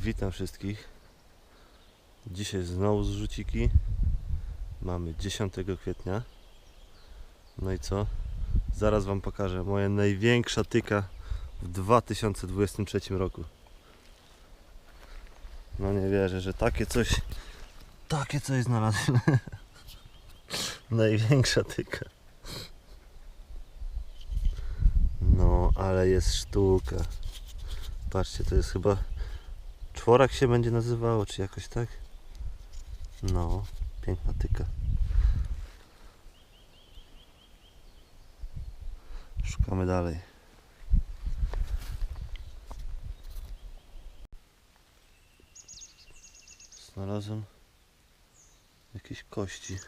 Witam wszystkich. Dzisiaj znowu zrzuciki. Mamy 10 kwietnia. No i co? Zaraz Wam pokażę. Moja największa tyka w 2023 roku. No nie wierzę, że takie coś. Takie coś znalazłem. największa tyka. No, ale jest sztuka. Patrzcie, to jest chyba czworak się będzie nazywało, czy jakoś tak? No, piękna tyka. Szukamy dalej. Znalazłem jakieś kości.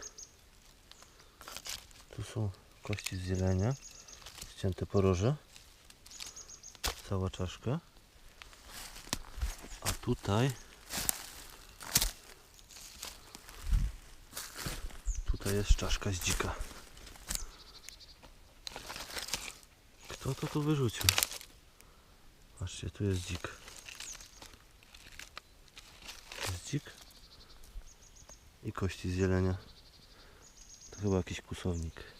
Tu są kości z jelenia, ścięte poroże cała czaszka. A tutaj tutaj jest czaszka z dzika. Kto to tu wyrzucił? Patrzcie, tu jest dzik. Jest dzik i kości z jelenia. To chyba jakiś kusownik.